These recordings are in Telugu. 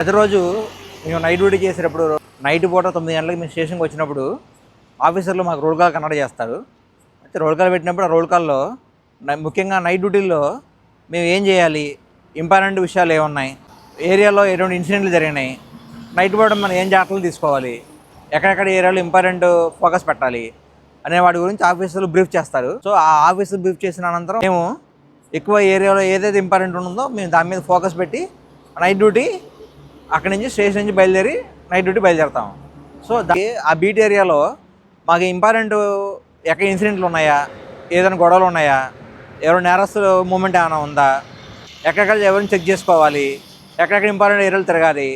ప్రతిరోజు మేము నైట్ డ్యూటీ చేసేటప్పుడు నైట్ పూట తొమ్మిది గంటలకు మేము స్టేషన్కి వచ్చినప్పుడు ఆఫీసర్లు మాకు రోల్ కాల్ కన్నడ చేస్తారు. అయితే రోల్ కాల్ పెట్టినప్పుడు ఆ రోల్ కాల్లో ముఖ్యంగా నైట్ డ్యూటీల్లో మేము ఏం చేయాలి? ఇంపార్టెంట్ విషయాలు ఏమున్నాయి? ఏరియాలో ఎటువంటి ఇన్సిడెంట్లు జరిగినాయి? నైట్ పూట మనం ఏం జాగ్రత్తలు తీసుకోవాలి? ఎక్కడెక్కడ ఏరియాలో ఇంపార్టెంట్ ఫోకస్ పెట్టాలి? అనే వాటి గురించి ఆఫీసర్లు బ్రీఫ్ చేస్తారు. సో ఆ ఆఫీసర్ బ్రీఫ్ చేసిన అనంతరం మేము ఎక్కువ ఏరియాలో ఏదైతే ఇంపార్టెంట్ ఉందో మేము దాని మీద ఫోకస్ పెట్టి నైట్ డ్యూటీ అక్కడి నుంచి స్టేషన్ నుంచి బయలుదేరి నైట్ డ్యూటీ బయలుదేరుతాం. సో ఆ బీట్ ఏరియాలో మాకు ఇంపార్టెంట్ ఎక్కడ ఇన్సిడెంట్లు ఉన్నాయా? ఏదైనా గొడవలు ఉన్నాయా? ఎవరు నేరస్తులు మూమెంట్ ఏమైనా ఉందా? ఎక్కడెక్కడ ఎవరిని చెక్ చేసుకోవాలి? ఎక్కడెక్కడ ఇంపార్టెంట్ ఏరియాలు తిరగాలి?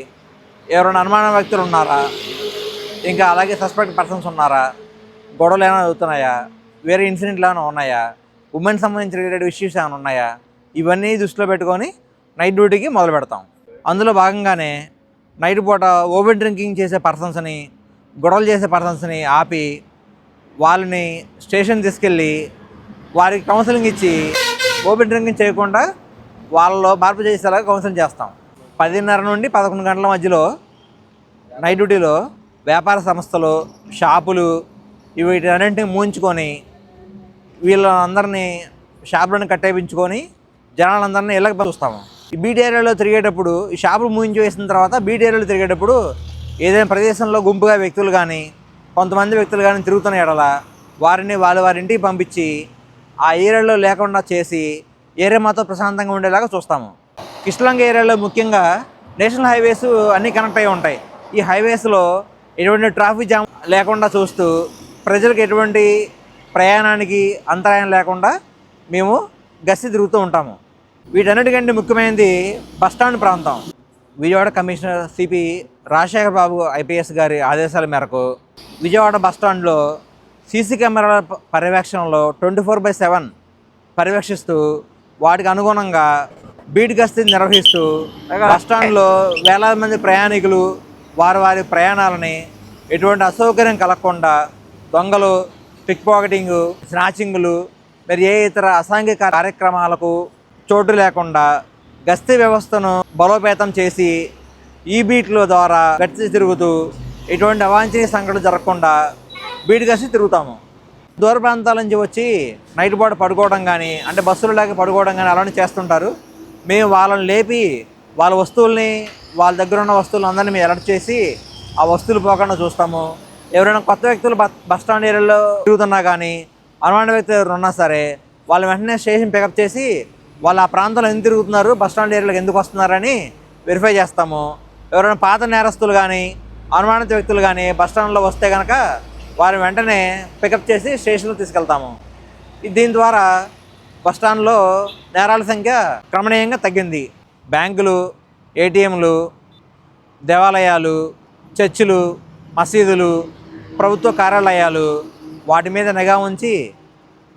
ఎవరైనా అనుమాన వ్యక్తులు ఉన్నారా? ఇంకా అలాగే సస్పెక్ట్ పర్సన్స్ ఉన్నారా? గొడవలు ఏమైనా అవుతున్నాయా? వేరే ఇన్సిడెంట్లు ఏమైనా ఉన్నాయా? ఉమెన్ సంబంధించిన రిలేటెడ్ ఇష్యూస్ ఏమైనా ఉన్నాయా? ఇవన్నీ దృష్టిలో పెట్టుకొని నైట్ డ్యూటీకి మొదలు పెడతాం. అందులో భాగంగానే నైట్ పూట ఓవెన్ డ్రింకింగ్ చేసే పర్సన్స్ని గొడవలు చేసే పర్సన్స్ని ఆపి వాళ్ళని స్టేషన్ తీసుకెళ్ళి వారికి కౌన్సిలింగ్ ఇచ్చి ఓపెన్ డ్రింకింగ్ చేయకుండా వాళ్ళలో మార్పు చేసేలాగా కౌన్సిలింగ్ చేస్తాం. పదిన్నర నుండి పదకొండు గంటల మధ్యలో నైట్ డ్యూటీలో వ్యాపార సంస్థలు షాపులు వీటన్నింటినీ మూయించుకొని వీళ్ళందరినీ షాపులను కట్టేపించుకొని జనాలందరినీ ఇళ్ళకి పంపిస్తాము. ఈ తిరిగేటప్పుడు ఈ షాపులు మూయించి వేసిన తర్వాత బీట్ తిరిగేటప్పుడు ఏదైనా ప్రదేశంలో గుంపుగా వ్యక్తులు కానీ కొంతమంది వ్యక్తులు కానీ తిరుగుతున్న ఎడల వారిని వాళ్ళ వారి ఇంటికి పంపించి ఆ ఏరియాలో లేకుండా చేసి ఏరియా మాత్రం ప్రశాంతంగా ఉండేలాగా చూస్తాము. కిష్లంగ ఏరియాలో ముఖ్యంగా నేషనల్ హైవేస్ అన్నీ కనెక్ట్ అయి ఉంటాయి. ఈ హైవేస్లో ఎటువంటి ట్రాఫిక్ జామ్ లేకుండా చూస్తూ ప్రజలకు ఎటువంటి ప్రయాణానికి అంతరాయం లేకుండా మేము గస్తీ తిరుగుతూ ఉంటాము. వీటన్నిటికంటే ముఖ్యమైనది బస్టాండ్ ప్రాంతం. Vijayawada commissioner CP Rajasekhar Babu IPS గారి ఆదేశాల మేరకు విజయవాడ బస్టాండ్లో సీసీ కెమెరాల పర్యవేక్షణలో ట్వంటీ ఫోర్ బై సెవెన్ పర్యవేక్షిస్తూ వాటికి అనుగుణంగా బీట్ గస్తీ నిర్వహిస్తూ బస్టాండ్లో వేలాది మంది ప్రయాణికులు వారి వారి ప్రయాణాలని ఎటువంటి అసౌకర్యం కలగకుండా దొంగలు పిక్ పాకెటింగ్ స్నాచింగ్లు మరి ఏ ఇతర అసాంఘిక కార్యక్రమాలకు చోటు లేకుండా గస్తీ వ్యవస్థను బలోపేతం చేసి ఈ బీట్ల ద్వారా గట్టి తిరుగుతూ ఎటువంటి అవాంఛనీయ సంఘటనలు జరగకుండా బీట్ గస్తీ తిరుగుతాము. దూర ప్రాంతాల నుంచి వచ్చి నైట్ పూట పడుకోవడం కానీ అంటే బస్సులు లేక పడుకోవడం కానీ అలానే చేస్తుంటారు. మేము వాళ్ళని లేపి వాళ్ళ వస్తువుల్ని వాళ్ళ దగ్గర ఉన్న వస్తువులు అందరినీ మేము అలర్ట్ చేసి ఆ వస్తువులు పోకుండా చూస్తాము. ఎవరైనా కొత్త వ్యక్తులు బస్ బస్ స్టాండ్ ఏరియాలో తిరుగుతున్నా కానీ అనుమాన వ్యక్తులు ఎవరు ఉన్నా సరే వాళ్ళు వెంటనే స్టేషన్ పికప్ చేసి వాళ్ళు ఆ ప్రాంతంలో ఎందుకు తిరుగుతున్నారు? బస్ స్టాండ్ ఎందుకు వస్తున్నారని వెరిఫై చేస్తాము. ఎవరైనా పాత నేరస్తులు కానీ అనుమానిత వ్యక్తులు కానీ బస్ స్టాండ్లో వస్తే కనుక వారిని వెంటనే పికప్ చేసి స్టేషన్లో తీసుకెళ్తాము. దీని ద్వారా బస్ స్టాండ్లో నేరాల సంఖ్య క్రమణీయంగా తగ్గింది. బ్యాంకులు ఏటీఎంలు దేవాలయాలు చర్చిలు మసీదులు ప్రభుత్వ కార్యాలయాలు వాటి మీద నిఘా ఉంచి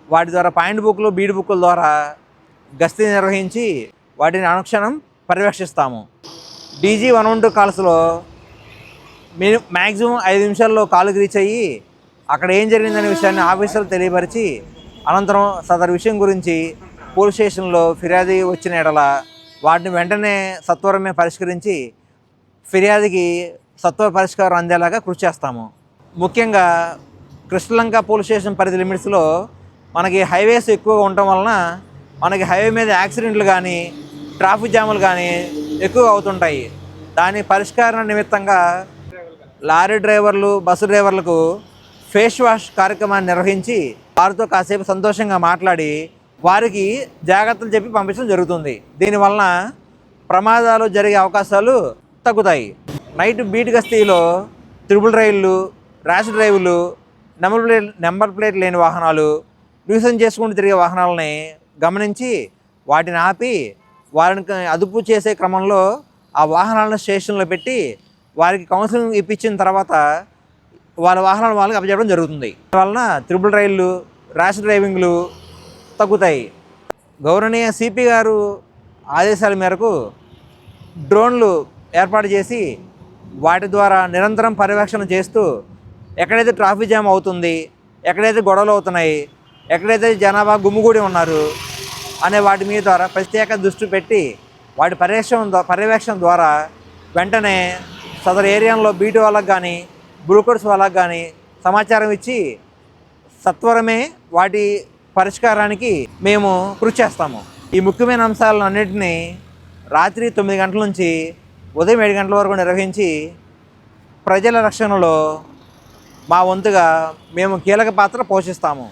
వాటి ద్వారా పాయింట్ బుక్లు బీడ్ బుక్ల ద్వారా గస్తీ నిర్వహించి వాటిని అనుక్షణం పర్యవేక్షిస్తాము. డీజీ వన్ వన్ టూ కాల్స్లో మిని మ్యాక్సిమం ఐదు నిమిషాల్లో కాలుకి రీచ్ అయ్యి అక్కడ ఏం జరిగిందనే విషయాన్ని ఆఫీసర్లు తెలియపరిచి అనంతరం సదరు విషయం గురించి పోలీస్ స్టేషన్లో ఫిర్యాదు వచ్చిన ఎడల వాటిని వెంటనే సత్వరమే పరిష్కరించి ఫిర్యాదుకి సత్వర పరిష్కారం అందేలాగా కృషి చేస్తాము. ముఖ్యంగా కృష్ణలంక పోలీస్ స్టేషన్ పరిధి లిమిట్స్లో మనకి హైవేస్ ఎక్కువగా ఉండటం వలన మనకి హైవే మీద యాక్సిడెంట్లు కానీ ట్రాఫిక్ జాములు కానీ ఎక్కువ అవుతుంటాయి. దాని పరిష్కారం నిమిత్తంగా లారీ డ్రైవర్లు బస్సు డ్రైవర్లకు ఫేస్ వాష్ కార్యక్రమాన్ని నిర్వహించి వారితో కాసేపు సంతోషంగా మాట్లాడి వారికి జాగ్రత్తలు చెప్పి పంపించడం జరుగుతుంది. దీనివలన ప్రమాదాలు జరిగే అవకాశాలు తగ్గుతాయి. నైట్ బీట్ గస్తీలో త్రిబుల్ రైళ్ళు ర్యాష్ డ్రైవ్లు నెంబర్ ప్లేట్ నెంబర్ ప్లేట్ లేని వాహనాలు న్యూసన్ చేసుకుంటూ తిరిగే వాహనాలని గమనించి వాటిని ఆపి వారిని అదుపు చేసే క్రమంలో ఆ వాహనాలను స్టేషన్లో పెట్టి వారికి కౌన్సిలింగ్ ఇప్పించిన తర్వాత వాళ్ళ వాహనాలు వాళ్ళకి అప్పచెప్పడం జరుగుతుంది. వలన త్రిబుల్ రైళ్ళు ర్యాష్ డ్రైవింగ్లు తగ్గుతాయి. గౌరవనీయ సిపి గారు ఆదేశాల మేరకు డ్రోన్లు ఏర్పాటు చేసి వాటి ద్వారా నిరంతరం పర్యవేక్షణ చేస్తూ ఎక్కడైతే ట్రాఫిక్ జామ్ అవుతుంది ఎక్కడైతే గొడవలు అవుతున్నాయి ఎక్కడైతే జనాభా గుమ్ముగూడి ఉన్నారు అనే వాటి మీద ద్వారా ప్రత్యేక దృష్టి పెట్టి వాటి పర్యవేక్షణ పర్యవేక్షణ ద్వారా వెంటనే సదరు ఏరియాలో బీటీ వాళ్ళకి కానీ బ్రూకర్స్ వాళ్ళకి కానీ సమాచారం ఇచ్చి సత్వరమే వాటి పరిష్కారానికి మేము కృషి చేస్తాము. ఈ ముఖ్యమైన అంశాలను అన్నింటినీ రాత్రి తొమ్మిది గంటల నుంచి ఉదయం ఏడు గంటల వరకు నిర్వహించి ప్రజల రక్షణలో మా వంతుగా మేము కీలక పాత్ర పోషిస్తాము.